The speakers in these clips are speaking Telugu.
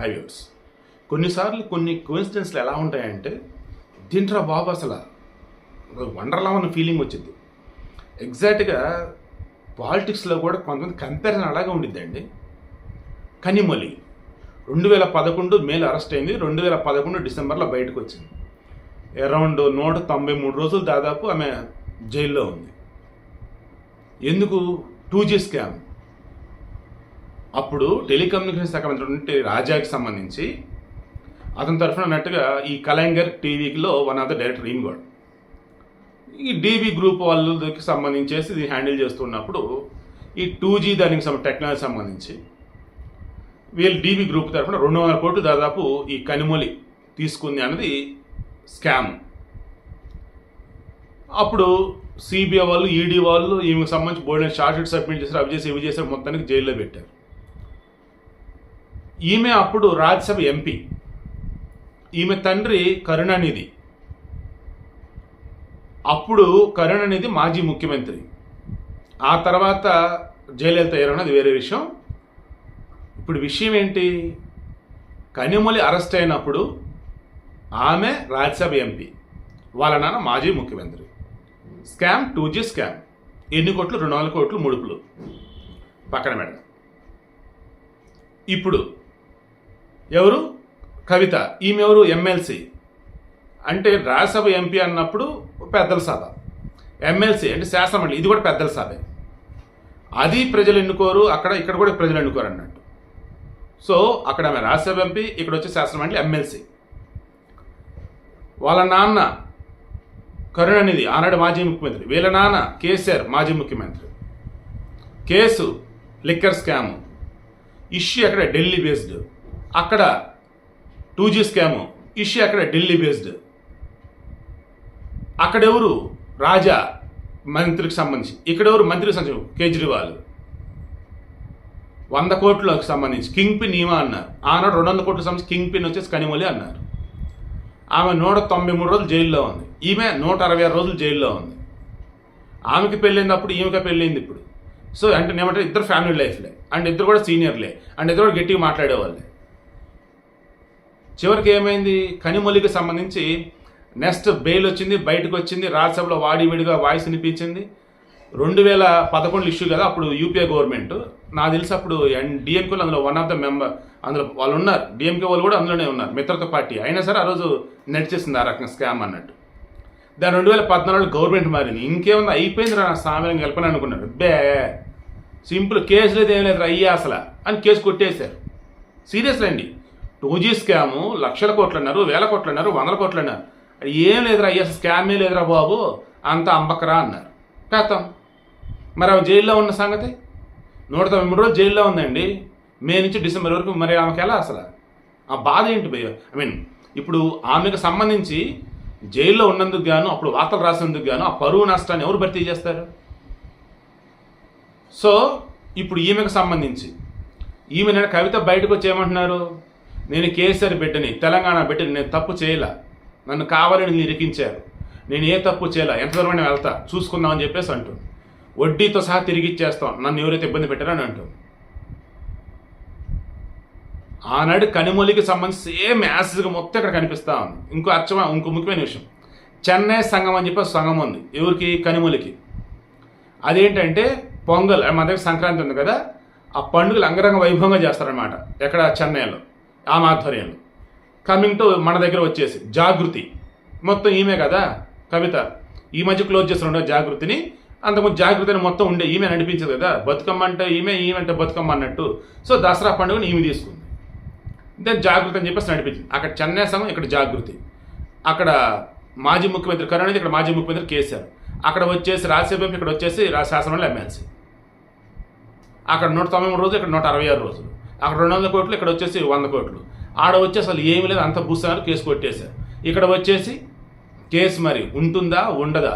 హైవేస్. కొన్నిసార్లు కొన్ని కోయిన్సిడెన్స్లు ఎలా ఉంటాయంటే దీంట్లో బాబు అసలు వండర్లా ఉన్న ఫీలింగ్ వచ్చింది. ఎగ్జాక్ట్గా పాలిటిక్స్లో కూడా కొంతమంది కంపారిజన్ అలాగే ఉండిద్దండి కనిమొలి. రెండు వేల పదకొండు మేలు అరెస్ట్ అయింది రెండు వేల పదకొండు డిసెంబర్లో బయటకు వచ్చింది. అరౌండ్ నూట తొంభై మూడు రోజులు దాదాపు ఆమె జైల్లో ఉంది. ఎందుకు? టూ జీ స్కామ్ అప్పుడు టెలికమ్యూనికేషన్ శాఖ మంత్రి ఉంటే రాజాకి సంబంధించి అతని తరఫున అన్నట్టుగా ఈ కలెంగర్ టీవీలో వన్ ఆఫ్ ద డైరెక్టర్ ఈయన ఈ డీబీ గ్రూప్ వాళ్ళకి సంబంధించేసి ఇది హ్యాండిల్ చేస్తున్నప్పుడు ఈ టూ జీ దానికి టెక్నాలజీ సంబంధించి వీళ్ళు డీబీ గ్రూప్ తరఫున రెండు వందల కోట్లు దాదాపు ఈ కనిమొలి తీసుకుంది అన్నది స్కామ్ అప్పుడు సిబిఐ వాళ్ళు ఈడీ వాళ్ళు ఈమెకు సంబంధించి బోర్డు షార్ట్ షీట్ సబ్మిట్ చేశారు అవి చేసి ఇవి చేశారు మొత్తానికి జైల్లో పెట్టారు. ఈమె అప్పుడు రాజ్యసభ ఎంపీ. ఈమె తండ్రి కరుణానిధి. అప్పుడు కరుణానిధి మాజీ ముఖ్యమంత్రి. ఆ తర్వాత జయలలిత అయ్యారు వేరే విషయం. ఇప్పుడు విషయం ఏంటి? కనిమొలి అరెస్ట్ అయినప్పుడు ఆమె రాజ్యసభ ఎంపీ వాళ్ళ నాన్న మాజీ ముఖ్యమంత్రి. Scam two G scam. ఎన్ని కోట్లు? రెండు వందల కోట్లు ముడుపులు. పక్కన మేడం ఇప్పుడు ఎవరు? కవిత. ఈమె ఎవరు? ఎమ్మెల్సీ. అంటే రాజ్యసభ ఎంపీ అన్నప్పుడు పెద్దల సభ. ఎమ్మెల్సీ అంటే శాసనమండలి. ఇది కూడా పెద్దల సభే. అది ప్రజలు ఎన్నుకోరు అక్కడ ఇక్కడ కూడా ప్రజలు ఎన్నుకోరు అన్నట్టు. సో అక్కడ ఆమె రాజ్యసభ ఎంపీ ఇక్కడ వచ్చి శాసనమండలి ఎమ్మెల్సీ. వాళ్ళ నాన్న కరుణానిధి ఆనాడు మాజీ ముఖ్యమంత్రి. వీళ్ళ నాన్న కేసీఆర్ మాజీ ముఖ్యమంత్రి. Case liquor scam. ఇష్యూ అక్కడ ఢిల్లీ బేస్డ్. అక్కడ టూ జీ స్కాము. ఇష్యూ అక్కడ ఢిల్లీ బేస్డ్. అక్కడెవరు? రాజా మంత్రికి సంబంధించి. ఇక్కడెవరు మంత్రికి సంబంధించి? కేజ్రీవాల్. వంద కోట్లకు సంబంధించి. కింగ్ పిన్ ఈమా అన్నారు. ఆనాడు రెండు వందల కోట్లకు సంబంధించి కింగ్ పిన్ వచ్చేసి కనిమొలి అన్నారు. ఆమె నూట తొంభై మూడు రోజులు జైల్లో ఉంది. ఈమె నూట అరవై ఆరు రోజులు జైల్లో ఉంది. ఆమెకి పెళ్ళైనప్పుడు ఈమెకి పెళ్ళైంది ఇప్పుడు. సో అంటే నేమంటే ఇద్దరు ఫ్యామిలీ లైఫ్లే. అండ్ ఇద్దరు కూడా సీనియర్లే. అండ్ ఇద్దరు కూడా గట్టిగా మాట్లాడేవాళ్ళే. చివరికి ఏమైంది? కనిమొలికి సంబంధించి నెక్స్ట్ బెయిల్ వచ్చింది బయటకు వచ్చింది రాజ్యసభలో వాడివిడిగా వాయిస్ వినిపించింది. రెండు వేల పదకొండు ఇష్యూ కదా అప్పుడు యూపీఏ గవర్నమెంట్. నాకు తెలిసి అప్పుడు డిఎంకేలో అందులో వన్ ఆఫ్ ద మెంబర్ అందులో వాళ్ళు ఉన్నారు. డిఎంకే వాళ్ళు కూడా అందులోనే ఉన్నారు మిత్రత్వ పార్టీ. అయినా సరే ఆ రోజు నడిచేసింది ఆ రకంగా స్కామ్ అన్నట్టు. దాని రెండు వేల పద్నాలుగులో గవర్నమెంట్ మారింది. ఇంకేముంది అయిపోయింది రా సామ్యం గెలపని అనుకున్నారు బే సింపుల్ కేసు లేదు ఏం లేదు అయ్యా అసలు అని కేసు కొట్టేశారు. సీరియస్ అండి టూ జీ స్కాము లక్షల కోట్లు అన్నారు వేల కోట్లు అన్నారు వందల కోట్లు అన్నారు ఏం లేదురా అయ్యా స్కామే లేదురా బాబు అంత అంబకరా అన్నారు. కథం మరి ఆమె జైల్లో ఉన్న సంగతి? నూట తొంభై మూడు రోజులు జైల్లో ఉందండి. మే నుంచి డిసెంబర్ వరకు మరి ఆమెకి ఎలా అసలు? ఆ బాధ ఏంటి భయ్య? ఐ మీన్ ఇప్పుడు ఆమెకు సంబంధించి జైల్లో ఉన్నందుకు గాను అప్పుడు వార్తలు రాసినందుకు గాను ఆ పరువు నష్టాన్ని ఎవరు భర్తీ చేస్తారు? సో ఇప్పుడు ఈమెకు సంబంధించి ఈమె నేను కవిత బయటకు వచ్చి ఏమంటున్నారు? నేను కేసీఆర్ బిడ్డని తెలంగాణ బిడ్డని నేను తప్పు చేయలే. నన్ను కావాలని మీరు ఇరికించారు నేను ఏ తప్పు చేయలే? ఎంత దూరం అయినా వెళ్తా. చూసుకుందామని చెప్పేసి అంటుంది వడ్డీతో సహా తిరిగి ఇచ్చేస్తాం. నన్ను ఎవరైతే ఇబ్బంది పెట్టారని అంటుంది ఆనాడు కనిమొలికి సంబంధించి సేమ్ యాసిడ్గా మొత్తం ఇక్కడ కనిపిస్తా ఉంది. ఇంకో అచ్చమ ఇంకో ముఖ్యమైన విషయం. చెన్నై సంఘం అని చెప్పి సంఘం ఉంది. ఎవరికి? కనిమొలికి. అదేంటంటే పొంగల్ మన దగ్గర సంక్రాంతి ఉంది కదా ఆ పండుగలు అంగరంగ వైభవంగా చేస్తారనమాట ఎక్కడ? చెన్నైలో. ఆమె ఆధ్వర్యంలో. కమింగ్ టు మన దగ్గర వచ్చేసి జాగృతి. మొత్తం ఈమె కదా? కవిత ఈ మధ్య క్లోజ్ చేస్తుండే జాగృతిని అంతకుముందు జాగ్రత్తని మొత్తం ఉండే ఈమె నడిపించదు కదా? బతుకమ్మ అంటే ఈమె ఈమె అంటే బతుకమ్మ అన్నట్టు. సో దసరా పండుగను ఈమె తీసుకుంది. దెన్ జాగృతి అని చెప్పేసి నడిపించింది. అక్కడ చెన్నై సంఘం ఇక్కడ జాగృతి. అక్కడ మాజీ ముఖ్యమంత్రి కరుణానిధి ఇక్కడ మాజీ ముఖ్యమంత్రి కేసీఆర్. అక్కడ వచ్చేసి రాజ్యసభ ఇక్కడ వచ్చేసి శాసనంలో ఎమ్మెల్సీ. అక్కడ నూట తొంభై మూడు రోజులు ఇక్కడ నూట అరవై ఆరు రోజులు. అక్కడ రెండు వందల కోట్లు ఇక్కడ వచ్చేసి వంద కోట్లు. ఆడ వచ్చి అసలు ఏమీ లేదు అంత భూస్తున్నారు కేసు కొట్టేశారు. ఇక్కడ వచ్చేసి కేసు మరి ఉంటుందా ఉండదా?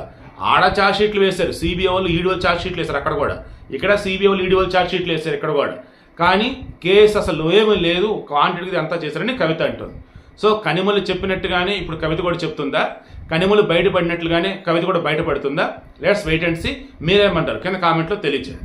ఆడ ఛార్జ్ షీట్లు వేశారు. సిబిఐ వాళ్ళు ఈడీ వాళ్ళు ఛార్జ్ షీట్లు వేశారు అక్కడ కూడా. ఇక్కడ సిబిఐ వాళ్ళు ఈడీ వాళ్ళు ఛార్జ్ షీట్లు వేశారు ఇక్కడ కూడా. కానీ కేసు అసలు ఏమీ లేదు క్వాంటిటీ అంతా చేశారని కవిత అంటుంది. సో కనిమలు చెప్పినట్టుగానే ఇప్పుడు కవిత కూడా చెప్తుందా? కనిమలు బయటపడినట్లుగానే కవిత కూడా బయటపడుతుందా? లెట్స్ వెయిట్ అండ్ సీ మీరేమంటారు? కింద కామెంట్లో తెలియచేయండి.